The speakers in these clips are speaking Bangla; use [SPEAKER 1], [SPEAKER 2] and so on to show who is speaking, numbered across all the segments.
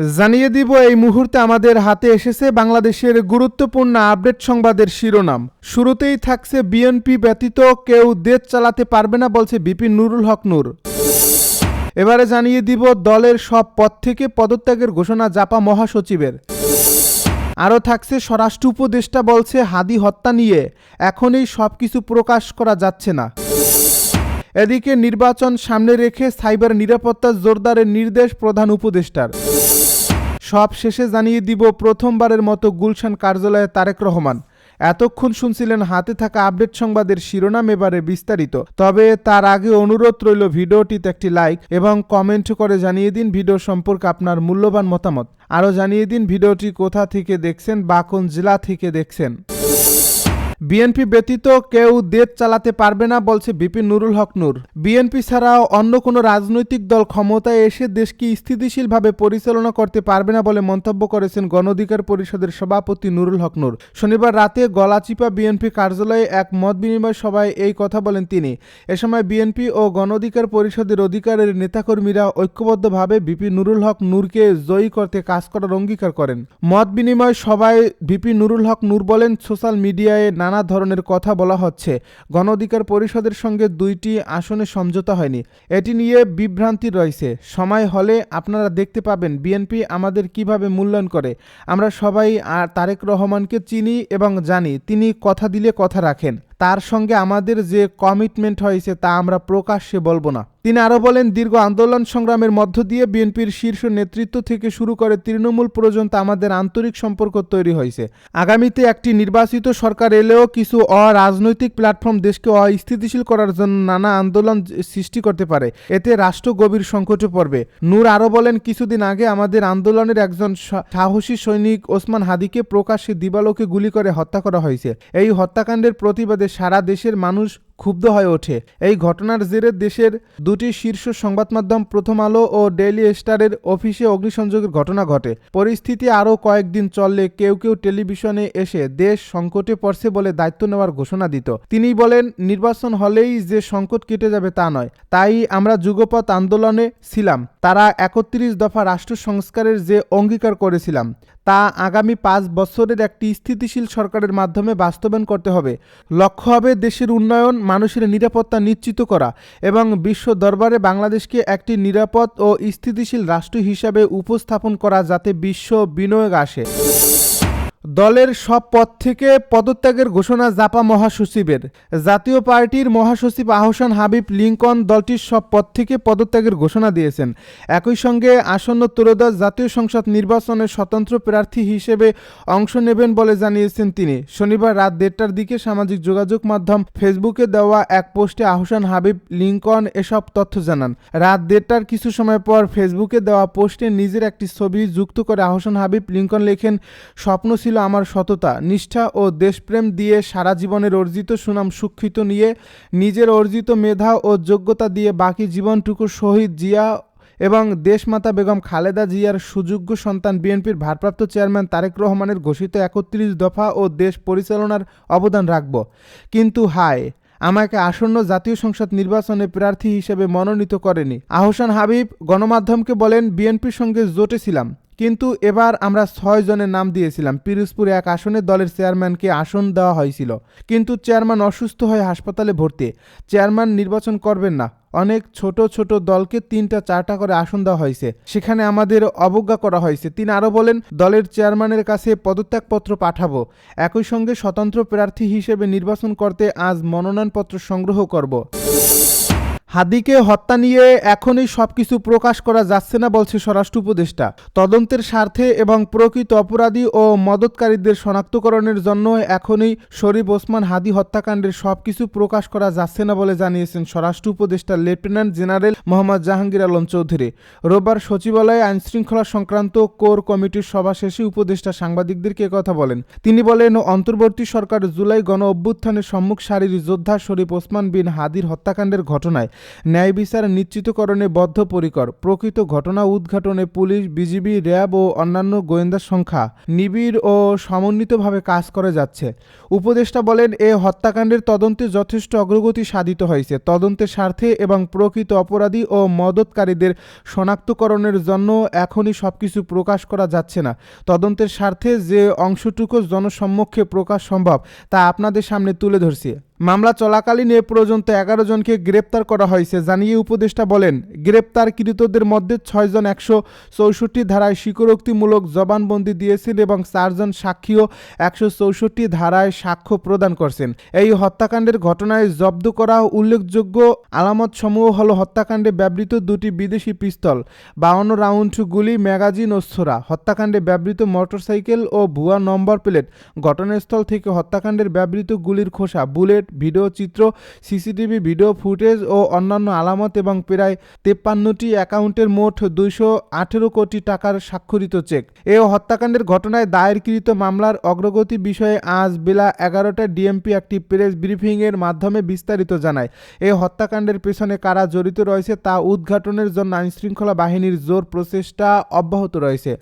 [SPEAKER 1] জানিয়ে দিব, এই মুহূর্তে আমাদের হাতে এসেছে বাংলাদেশের গুরুত্বপূর্ণ আপডেট সংবাদের শিরোনাম। শুরুতেই থাকছে বিএনপি ব্যতীত কেউ দেশ চালাতে পারবে না বলছে বিপি নুরুল হক নূর। এবারে জানিয়ে দিব, দলের সব পদ থেকে পদত্যাগের ঘোষণা জাপা মহাসচিবের। আরও থাকছে, স্বরাষ্ট্র উপদেষ্টা বলছে হাদি হত্যা নিয়ে এখনই সব কিছু প্রকাশ করা যাচ্ছে না। এদিকে নির্বাচন সামনে রেখে সাইবার নিরাপত্তা জোরদারের নির্দেশ প্রধান উপদেষ্টার। সব শেষে জানিয়ে দিব প্রথমবারের মতো গুলশান কার্যালয়ে তারেক রহমান। এতক্ষণ শুনছিলেন হাতে থাকা আপডেট সংবাদের শিরোনাম এবারে বিস্তারিত। তবে তার আগে অনুরোধ রইল ভিডিওটিতে একটি লাইক এবং কমেন্ট করে জানিয়ে দিন ভিডিও সম্পর্কে আপনার মূল্যবান মতামত। আরও জানিয়ে দিন ভিডিওটি কোথা থেকে দেখছেন বা কোন জেলা থেকে দেখছেন। বিএনপি ব্যতীত কেউ দেশ চালাতে পারবে না বলছে বিপিন নুরুল হক নূর। বিএনপি ছাড়াও অন্য কোনো রাজনৈতিক দল ক্ষমতায় এসে দেশকে স্থিতিশীলভাবে পরিচালনা করতে পারবে না বলে মন্তব্য করেছেন গণ অধিকার পরিষদের সভাপতি নুরুল হক নূর। শনিবার রাতে গলাচিপা বিএনপি কার্যালয়ে এক মত বিনিময় সভায় এই কথা বলেন তিনি। এ সময় বিএনপি ও গণ অধিকার পরিষদের অধিকারের নেতাকর্মীরা ঐক্যবদ্ধভাবে বিপি নুরুল হক নূরকে জয়ী করতে কাজ করার অঙ্গীকার করেন। মত বিনিময় সভায় বিপি নুরুল হক নূর বলেন, সোশ্যাল মিডিয়ায় নানা ধরনের কথা বলা হচ্ছে। গণ অধিকার পরিষদের সঙ্গে দুইটি আসনে সমঝোতা হয়নি। এটি নিয়ে বিভ্রান্তি রয়েছে। সময় হলে আপনারা দেখতে পাবেন বিএনপি আমাদের কীভাবে মূল্যায়ন করে। আমরা সবাই আর তারেক রহমানকে চিনি এবং জানি, তিনি কথা দিলে কথা রাখেন। তার সঙ্গে আমাদের যে কমিটমেন্ট হয়েছে তা আমরা প্রকাশ্যে বলব না। তিনি আরও বলেন, দীর্ঘ আন্দোলন সংগ্রামের মধ্য দিয়ে বিএনপির শীর্ষ নেতৃত্ব থেকে শুরু করে তৃণমূল পর্যন্ত আমাদের আন্তরিক সম্পর্ক তৈরি হয়েছে। আগামীতে একটি নির্বাচিত সরকার এলেও কিছু অরাজনৈতিক প্ল্যাটফর্ম দেশকে অস্থিতিশীল করার জন্য নানা আন্দোলন সৃষ্টি করতে পারে। এতে রাষ্ট্র গভীর সংকটে পড়বে। নূর আরও বলেন, কিছুদিন আগে আমাদের আন্দোলনের একজন সাহসী সৈনিক ওসমান হাদিকে প্রকাশ্যে দিবালোকে গুলি করে হত্যা করা হয়েছে। এই হত্যাকাণ্ডের প্রতিবাদে সারা দেশের মানুষ ক্ষুব্ধ হয়ে ওঠে। এই ঘটনার জেরে দেশের দুটি শীর্ষ সংবাদ মাধ্যম প্রথম আলো ও ডেইলি স্টারের অফিসে অগ্নিসংযোগের ঘটনা ঘটে। পরিস্থিতি আরও কয়েকদিন চললে কেউ কেউ টেলিভিশনে এসে দেশ সংকটে পড়ছে বলে দায়িত্ব নেওয়ার ঘোষণা দিত। তিনি বলেন, নির্বাচন হলেই যে সংকট কেটে যাবে তা নয়। তাই আমরা যুগপথ আন্দোলনে ছিলাম। তারা একত্রিশ দফা রাষ্ট্র সংস্কারের যে অঙ্গীকার করেছিলাম, তা আগামী পাঁচ বছরের একটি স্থিতিশীল সরকারের মাধ্যমে বাস্তবায়ন করতে হবে। লক্ষ্য হবে দেশের উন্নয়ন মানুষের নিরাপত্তা নিশ্চিত করা এবং বিশ্ব দরবারে বাংলাদেশকে একটি নিরাপদ ও স্থিতিশীল রাষ্ট্র হিসাবে উপস্থাপন করা যাতে বিশ্ব বিনিয়োগ আসে। দলের সব পদ থেকে পদত্যাগের ঘোষণা জাপা মহাসচিবের। জাতীয় পার্টির মহাসচিব আহসান হাবিব লিঙ্কন দলটির সব পদ থেকে পদত্যাগের ঘোষণা দিয়েছেন। একই সঙ্গে আসন্ন ত্রয়োদশ জাতীয় সংসদ নির্বাচনে স্বতন্ত্র প্রার্থী হিসেবে অংশ নেবেন বলে জানিয়েছেন তিনি। শনিবার রাত দেড়টার দিকে সামাজিক যোগাযোগ মাধ্যম ফেসবুকে দেওয়া এক পোস্টে আহসান হাবিব লিঙ্কন এসব তথ্য জানান। রাত দেড়টার কিছু সময় পর ফেসবুকে দেওয়া পোস্টে নিজের একটি ছবি যুক্ত করে আহসান হাবিব লিঙ্কন লেখেন স্বপ্ন ছিল আমার সততা। নিষ্ঠা ও দেশপ্রেম দিয়ে সারা জীবনের অর্জিত সুনাম সুক্ষিত নিয়ে নিজের অর্জিত মেধা ও যোগ্যতা দিয়ে বাকি জীবনটুকু শহীদ জিয়া এবং দেশমাতা বেগম খালেদা জিয়ার সুযোগ্য সন্তান বিএনপির ভারপ্রাপ্ত চেয়ারম্যান তারেক রহমানের ঘোষিত একত্রিশ দফা ও দেশ পরিচালনার অবদান রাখব। কিন্তু হায়, আমাকে আসন্ন জাতীয় সংসদ নির্বাচনে প্রার্থী হিসেবে মনোনীত করেনি। আহসান হাবিব গণমাধ্যমকে বলেন, বিএনপির সঙ্গে জোটে ছিলাম। কিন্তু এবার আমরা ছয় জনের নাম দিয়েছিলাম। পিরোজপুর এক আসনে দলের চেয়ারম্যানকে আসন দেওয়া হয়েছিল। কিন্তু চেয়ারম্যান অসুস্থ হয়ে হাসপাতালে ভর্তি। চেয়ারম্যান নির্বাচন করবেন না। অনেক ছোট ছোট দলকে তিনটা, চারটা করে আসন দেওয়া হয়েছে। সেখানে আমাদের অবজ্ঞা করা হয়েছে। তিনি আরও বলেন, দলের চেয়ারম্যানের কাছে পদত্যাগপত্র পাঠাবো। একই সঙ্গে স্বতন্ত্র প্রার্থী হিসেবে নির্বাচন করতে আজ মনোনয়নপত্র সংগ্রহ করব। হাদিকে হত্যা নিয়ে এখনই সবকিছু প্রকাশ করা যাচ্ছে না বলছে স্বরাষ্ট্র উপদেষ্টা। তদন্তের স্বার্থে এবং প্রকৃত অপরাধী ও মদতকারীদের শনাক্তকরণের জন্য এখনই শরীফ ওসমান হাদি হত্যাকাণ্ডের সবকিছু প্রকাশ করা যাচ্ছে না বলে জানিয়েছেন স্বরাষ্ট্র উপদেষ্টা লেফটেন্যান্ট জেনারেল মোহাম্মদ জাহাঙ্গীর আলম চৌধুরী। রোববার সচিবালয়ে আইনশৃঙ্খলা সংক্রান্ত কোর কমিটির সভা শেষে উপদেষ্টা সাংবাদিকদেরকে কথা বলেন। তিনি বলেন, অন্তর্বর্তী সরকার জুলাই গণ অভ্যুত্থানের সম্মুখ সারির যোদ্ধা শরীফ ওসমান বিন হাদির হত্যাকাণ্ডের ঘটনায় ন্যায় বিচার নিশ্চিতকরণে বদ্ধপরিকর। প্রকৃত ঘটনা উদ্ঘাটনে পুলিশ, বিজিবি, র্যাব ও অন্যান্য গোয়েন্দা সংখ্যা নিবিড় ও সমন্বিতভাবে কাজ করে যাচ্ছে। উপদেষ্টা বলেন, এ হত্যাকাণ্ডের তদন্তে যথেষ্ট অগ্রগতি সাধিত হয়েছে। তদন্তের স্বার্থে এবং প্রকৃত অপরাধী ও মদতকারীদের শনাক্তকরণের জন্য এখনই সবকিছু প্রকাশ করা যাচ্ছে না। তদন্তের স্বার্থে যে অংশটুকু জনসম্মুখে প্রকাশ সম্ভব, তা আপনাদের সামনে তুলে ধরছি। মামলা চলাকালীন এ পর্যন্ত এগারো জনকে গ্রেপ্তার করা হয়েছে। জানিয়ে উপদেষ্টা বলেন, গ্রেপ্তারকৃতদের মধ্যে ছয়জন একশো চৌষট্টি ধারায় স্বীকারোক্তিমূলক জবানবন্দি দিয়েছেন এবং চারজন সাক্ষীও একশো চৌষট্টি ধারায় সাক্ষ্য প্রদান করছেন। এই হত্যাকাণ্ডের ঘটনায় জব্দ করা উল্লেখযোগ্য আলামত সমূহ হল হত্যাকাণ্ডে ব্যবহৃত দুটি বিদেশি পিস্তল, বাউন্ন রাউন্ড গুলি, ম্যাগাজিন ও ছোরা হত্যাকাণ্ডে ব্যবহৃত মোটরসাইকেল ও ভুয়া নম্বর প্লেট, ঘটনাস্থল থেকে হত্যাকাণ্ডের ব্যবহৃত গুলির খোসা, বুলেট ভিডিও চিত্র, সিসিটিভি ভিডিও ফুটেজ ও অন্যান্য আলামত এবং প্রায় তেপ্পান্নটি অ্যাকাউন্টের মোট দুইশো আঠেরো কোটি টাকার স্বাক্ষরিত চেক। এ হত্যাকাণ্ডের ঘটনায় দায়েরকৃত মামলার অগ্রগতি বিষয়ে আজ বেলা এগারোটা ডিএমপি একটি প্রেস ব্রিফিংয়ের মাধ্যমে বিস্তারিত জানায়। এ হত্যাকাণ্ডের পেছনে কারা জড়িত রয়েছে তা উদ্ঘাটনের জন্য আইনশৃঙ্খলা বাহিনীর জোর প্রচেষ্টা অব্যাহত রয়েছে।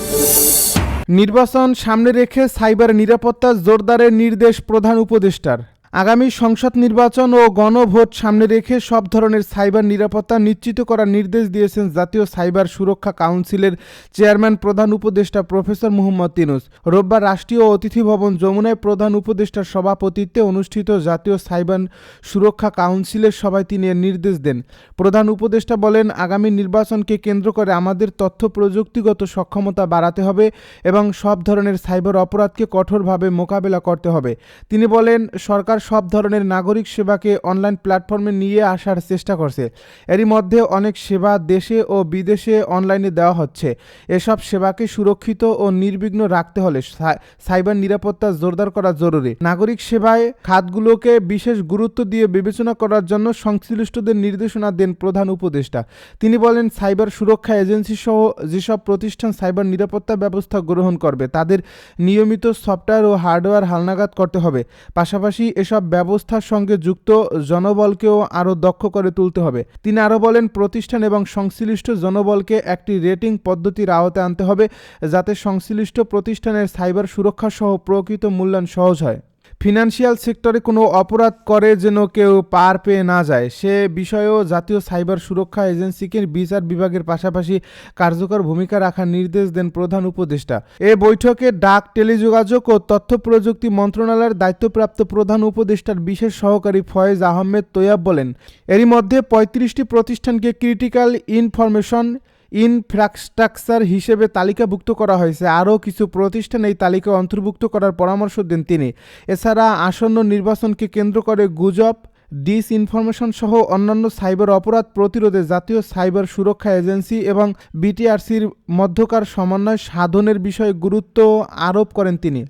[SPEAKER 1] নির্বাচন সামনে রেখে সাইবার নিরাপত্তা জোরদারের নির্দেশ প্রধান উপদেষ্টার। আগামী সংসদ নির্বাচন ও গণভোট সামনে রেখে সব ধরনের সাইবার নিরাপত্তা নিশ্চিত করার নির্দেশ দিয়েছেন জাতীয় সাইবার সুরক্ষা কাউন্সিলের চেয়ারম্যান প্রধান উপদেষ্টা প্রফেসর মোহাম্মদ তিনুস। রোববার রাষ্ট্রীয় অতিথি ভবন যমুনায় প্রধান উপদেষ্টার সভাপতিত্বে অনুষ্ঠিত জাতীয় সাইবার সুরক্ষা কাউন্সিলের সভায় তিনি নির্দেশ দেন। প্রধান উপদেষ্টা বলেন, আগামী নির্বাচনকে কেন্দ্র করে আমাদের তথ্য প্রযুক্তিগত সক্ষমতা বাড়াতে হবে এবং সব ধরনের সাইবার অপরাধকে কঠোরভাবে মোকাবেলা করতে হবে। তিনি বলেন, সরকার সব ধরনের নাগরিক সেবাকে অনলাইন প্ল্যাটফর্মে নিয়ে আসার চেষ্টা করছে। এরই মধ্যে অনেক সেবা দেশে ও বিদেশে অনলাইনে দেওয়া হচ্ছে। এসব সেবাকে সুরক্ষিত ও নির্বিঘ্ন রাখতে হলে সাইবার নিরাপত্তা জোরদার করা জরুরি। নাগরিক সেবায় খাতগুলোকে বিশেষ গুরুত্ব দিয়ে বিবেচনা করার জন্য সংশ্লিষ্টদের নির্দেশনা দেন প্রধান উপদেষ্টা। তিনি বলেন, সাইবার সুরক্ষা এজেন্সি সহ যেসব প্রতিষ্ঠান সাইবার নিরাপত্তা ব্যবস্থা গ্রহণ করবে, তাদের নিয়মিত সফটওয়্যার ও হার্ডওয়্যার হালনাগাদ করতে হবে। পাশাপাশি এসব ব্যবস্থার সঙ্গে যুক্ত জনবলকেও আরও দক্ষ করে তুলতে হবে। তিনি আরও বলেন, প্রতিষ্ঠান এবং সংশ্লিষ্ট জনবলকে একটি রেটিং পদ্ধতির আওতায় আনতে হবে, যাতে সংশ্লিষ্ট প্রতিষ্ঠানের সাইবার সুরক্ষা সহ প্রকৃত মূল্যায়ন সহজ হয়। ফিনান্সিয়াল সেক্টরে কোনো অপরাধ করে যেন কেউ পার পেয়ে না যায়, সে বিষয়েও জাতীয় সাইবার সুরক্ষা এজেন্সিকে বিচার বিভাগের পাশাপাশি কার্যকর ভূমিকা রাখার নির্দেশ দেন প্রধান উপদেষ্টা। এ বৈঠকে ডাক, টেলিযোগাযোগ ও তথ্য প্রযুক্তি মন্ত্রণালয়ের দায়িত্বপ্রাপ্ত প্রধান উপদেষ্টার বিশেষ সহকারী ফয়েজ আহমেদ তৈয়াব বলেন, এরই মধ্যে পঁয়ত্রিশটি প্রতিষ্ঠানকে ক্রিটিক্যাল ইনফরমেশন ইনফ্রাস্ট্রাকচার হিসেবে তালিকাভুক্ত করা হয়েছে। আরও কিছু প্রতিষ্ঠান এই তালিকায় অন্তর্ভুক্ত করার পরামর্শ দেন তিনি। এছাড়া আসন্ন নির্বাচনকে কেন্দ্র করে গুজব ডিসইনফরমেশন সহ অন্যান্য সাইবার অপরাধ প্রতিরোধে জাতীয় সাইবার সুরক্ষা এজেন্সি এবং বিটিআরসির মধ্যকার সমন্বয় সাধনের বিষয়ে গুরুত্ব আরোপ করেন তিনি।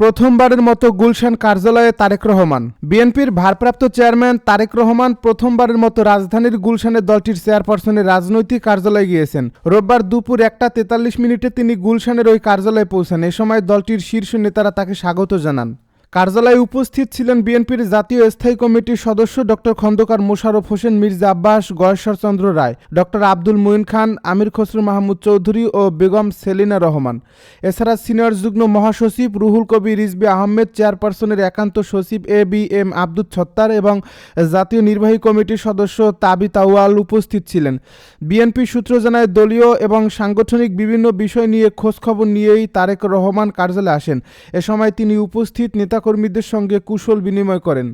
[SPEAKER 1] প্রথমবারের মতো গুলশান কার্যালয়ে তারেক রহমান। বিএনপির ভারপ্রাপ্ত চেয়ারম্যান তারেক রহমান প্রথমবারের মতো রাজধানীর গুলশানে দলটির চেয়ারপারসনের রাজনৈতিক কার্যালয়ে গিয়েছেন। রোববার দুপুর একটা তেতাল্লিশ মিনিটে তিনি গুলশানের ওই কার্যালয়ে পৌঁছান। এ সময় দলটির শীর্ষ নেতারা তাকে স্বাগত জানান। কার্যালয়ে উপস্থিত ছিলেন বিএনপির জাতীয় স্থায়ী কমিটির সদস্য ডক্টর খন্দকার মোশাররফ হোসেন, মির্জা আব্বাস, গয়েশ্বরচন্দ্র রায়, ডক্টর আব্দুল মুইন খান, আমির খসরু মাহমুদ চৌধুরী ও বেগম সেলিনা রহমান। এছাড়া সিনিয়র যুগ্ম মহাসচিব রুহুল কবি রিজবি আহমেদ, চেয়ারপারসনের একান্ত সচিব A B M Abdul Sattar এবং জাতীয় নির্বাহী কমিটির সদস্য তাবি তাওয়াল উপস্থিত ছিলেন। বিএনপি সূত্র জানায়, দলীয় এবং সাংগঠনিক বিভিন্ন বিষয় নিয়ে খোঁজখবর নিয়েই তারেক রহমান কার্যালয়ে আসেন। এ সময় তিনি উপস্থিত নেতাকর্মীদের সঙ্গে কুশল বিনিময় করেন।